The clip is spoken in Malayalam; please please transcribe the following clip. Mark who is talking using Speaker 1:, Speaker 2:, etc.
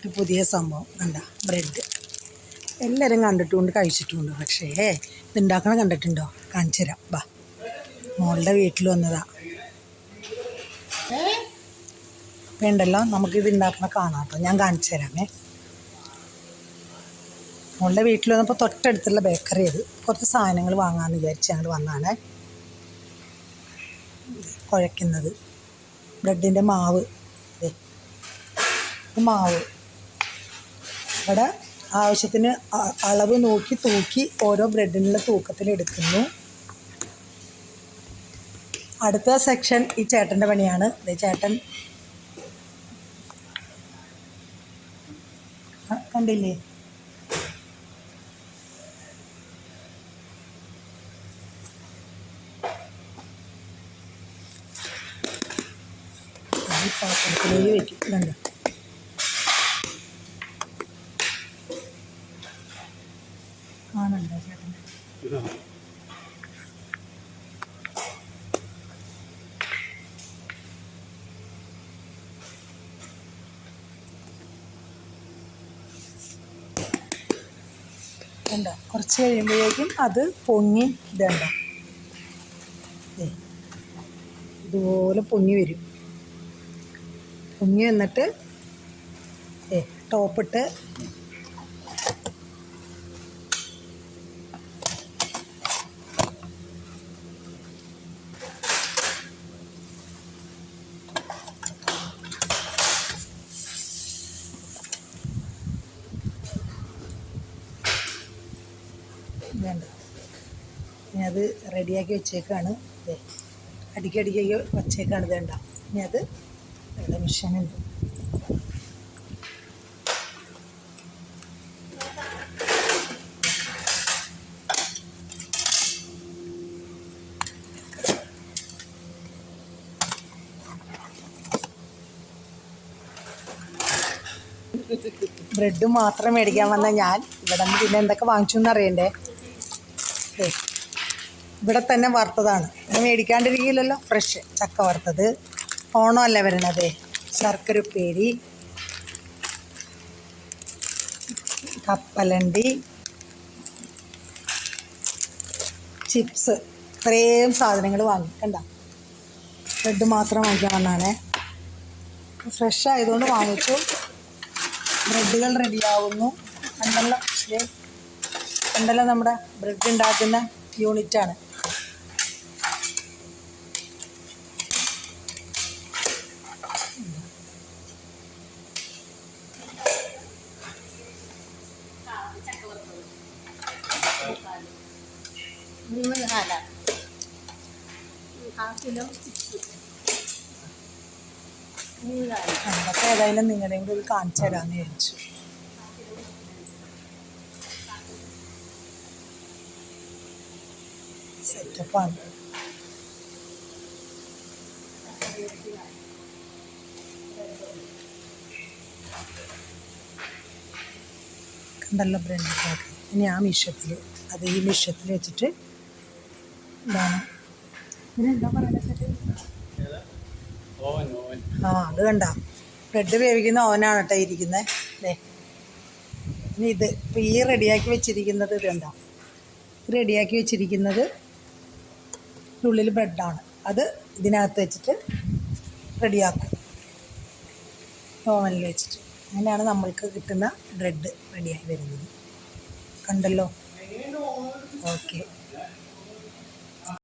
Speaker 1: ഒരു പുതിയ സംഭവം. കണ്ട ബ്രെഡ് എല്ലാവരും കണ്ടിട്ടുമുണ്ട് കഴിച്ചിട്ടുമുണ്ട് പക്ഷേ ഇത് ഉണ്ടാക്കണ കണ്ടിട്ടുണ്ടോ? കാണിച്ചു തരാം. ബാ മോളുടെ വീട്ടിൽ വന്നതാ. വേണ്ടല്ലോ നമുക്കിത് ഉണ്ടാക്കണ കാണാം കേട്ടോ. ഞാൻ കാണിച്ചു തരാമേ മോളുടെ വീട്ടിൽ വന്നപ്പോൾ തൊട്ടടുത്തുള്ള ബേക്കറി അത് കുറച്ച് സാധനങ്ങൾ വാങ്ങാമെന്ന് വിചാരിച്ച് ഞങ്ങൾ വന്നാണ്. കുഴയ്ക്കുന്നത്. ബ്രെഡിന്റെ മാവ്. മാവ്. ഇവിടെ ആവശ്യത്തിന് അളവ് നോക്കി തൂക്കി ഓരോ ബ്രെഡിനുള്ള തൂക്കത്തിൽ എടുക്കുന്നു. അടുത്ത സെക്ഷൻ ഈ ചേട്ടന്റെ പണിയാണ്. ചേട്ടൻ കണ്ടില്ലേ? ഈ പാത്രത്തിലേക്ക് വെക്കും. കണ്ടോ? ചേട്ടൻ കണ്ടോ? കുറച്ച് കഴിയുമ്പോഴേക്കും അത് പൊങ്ങി ഇതണ്ട. ഇതുപോലെ പൊങ്ങി വരും. പൊങ്ങി വന്നിട്ട് ഏ ടോപ്പിട്ട് വേണ്ട ഇനി അത് റെഡിയാക്കി വെച്ചേക്കാണ്. ദേ അടിക്കടിക്കൊക്കെ വച്ചേക്കാണ് വേണ്ട ഇനി അത് ഇവിടെ മിഷനുണ്ട് ബ്രെഡ് മാത്രം മേടിക്കാൻ വന്ന ഞാൻ. ഇവിടെ നിന്ന് പിന്നെ എന്തൊക്കെ വാങ്ങിച്ചു എന്നറിയണ്ടേ? ഇവിടെ തന്നെ വറുത്തതാണ്. ഇത് മേടിക്കാണ്ടിരിക്കില്ലല്ലോ. ഫ്രഷ് ചക്ക വറുത്തത്. ഓണമല്ല വരണത്? ശർക്കര ഉപ്പേരി. കപ്പലണ്ടി. ചിപ്സ്. ഇത്രയും സാധനങ്ങൾ വാങ്ങി. കണ്ട? ബ്രെഡ് മാത്രം വാങ്ങിക്കാൻ വന്നാണേ. ഫ്രഷ് ആയതുകൊണ്ട് വാങ്ങിച്ചു. ബ്രെഡുകൾ റെഡിയാവുന്നു കണ്ടല്ലോ ദേ, കണ്ടല്ലോ നമ്മുടെ ബ്രെഡ് ഉണ്ടാക്കുന്ന യൂണിറ്റാണ്.
Speaker 2: മൂന്ന് കാല കാ കിലോ മൂന്ന് കാല
Speaker 1: അതൊക്കെ ഏതായാലും നിങ്ങളുടെയും കൂടി കാണിച്ചു തരാമെന്ന് വിചാരിച്ചു. സെറ്റപ്പാണ്. കണ്ടല്ലോ ബ്രെഡ് ഇനി ആ മിഷ്യത്തിൽ അത് ഈ മിഷ്യത്തിൽ വെച്ചിട്ട് ഇതാണ്. ആ അത് കണ്ട. ബ്രെഡ് വേവിക്കുന്ന ഓവനാണ് കേട്ടോ ഇരിക്കുന്നത് അല്ലേ ഇനി ഇത് ഇപ്പോൾ ഈ റെഡിയാക്കി വെച്ചിരിക്കുന്നത് ഇത് കണ്ട റെഡിയാക്കി വെച്ചിരിക്കുന്നത് ഉള്ളിൽ ബ്രെഡാണ് അത് ഇതിനകത്ത് വെച്ചിട്ട് റെഡിയാക്കും ഓവനിൽ വെച്ചിട്ട്. അങ്ങനെയാണ് നമ്മൾക്ക് കിട്ടുന്ന ബ്രെഡ് റെഡിയായി വരുന്നത്. കണ്ടല്ലോ? ഓക്കെ